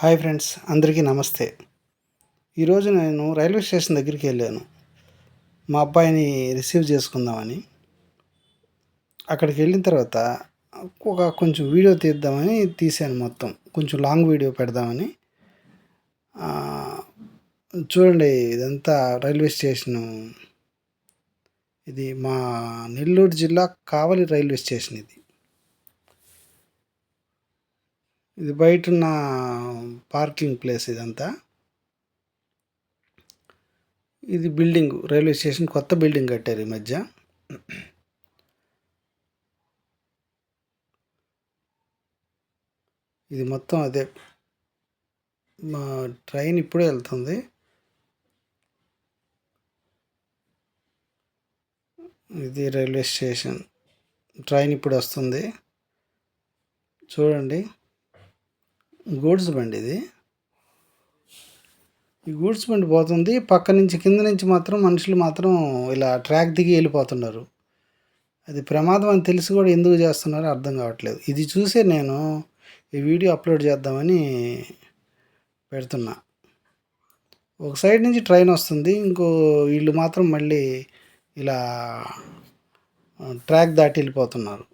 Hi friends అందరికీ నమస్తే. ఈరోజు నేను రైల్వే స్టేషన్ దగ్గరికి వెళ్ళాను. మా అబ్బాయిని రిసీవ్ చేసుకుందామని. అక్కడికి వెళ్ళిన తర్వాత ఒక కొంచెం వీడియో తీద్దామని తీశాను మొత్తం. కొంచెం లాంగ్ వీడియో పెడదామని. చూడండి ఇదంతా రైల్వే స్టేషను. ఇది మా నెల్లూరు జిల్లా కావలి రైల్వే స్టేషన్ ఇది. ఇది బయట ఉన్న పార్కింగ్ ప్లేస్ ఇదంతా. ఇది బిల్డింగ్ రైల్వే స్టేషన్ కొత్త బిల్డింగ్ కట్టారు ఈ మధ్య. ఇది మొత్తం అదే. మా ట్రైన్ ఇప్పుడే వెళ్తుంది. ఇది రైల్వే స్టేషన్. ట్రైన్ ఇప్పుడు వస్తుంది. చూడండి. గూడ్స్ బండి ఇది. ఈ గూడ్స్ బండి పోతుంది. పక్క నుంచి కింద నుంచి మాత్రం మనుషులు మాత్రం ఇలా ట్రాక్ దిగి వెళ్ళిపోతున్నారు. అది ప్రమాదం అని తెలిసి కూడా ఎందుకు చేస్తున్నారో అర్థం కావట్లేదు. ఇది చూసే నేను ఈ వీడియో అప్లోడ్ చేద్దామని పెడుతున్నా. ఒక సైడ్ నుంచి ట్రైన్ వస్తుంది. ఇంకో వీళ్ళు మాత్రం మళ్ళీ ఇలా ట్రాక్ దాటి వెళ్ళిపోతున్నారు.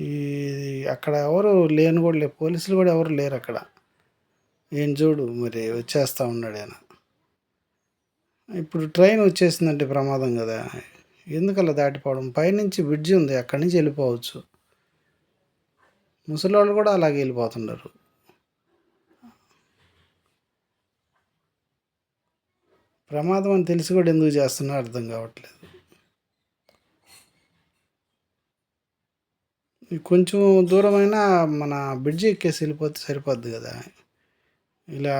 ఈ అక్కడ ఎవరు లేని కూడా లేరు. పోలీసులు కూడా ఎవరు లేరు అక్కడ. ఏం చూడు మరి వచ్చేస్తూ ఉన్నాడు ఆయన. ఇప్పుడు ట్రైన్ వచ్చేసిందంటే ప్రమాదం కదా. ఎందుకలా దాటిపోవడం? పైనుంచి బ్రిడ్జి ఉంది అక్కడి నుంచి వెళ్ళిపోవచ్చు. ముసలి వాళ్ళు కూడా అలాగే వెళ్ళిపోతున్నారు ప్రమాదం అని తెలిసి కూడా ఎందుకు చేస్తున్నారో అర్థం కావట్లేదు. కొంచెం దూరమైనా మన బ్రిడ్జి ఎక్కేసి వెళ్ళిపోతే సరిపోద్ది కదా. ఇలా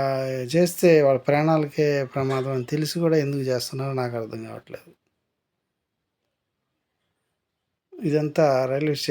చేస్తే వాళ్ళ ప్రాణాలకే ప్రమాదం అని తెలిసి కూడా ఎందుకు చేస్తున్నారో నాకు అర్థం కావట్లేదు. ఇదంతా రైల్వే స్టేషన్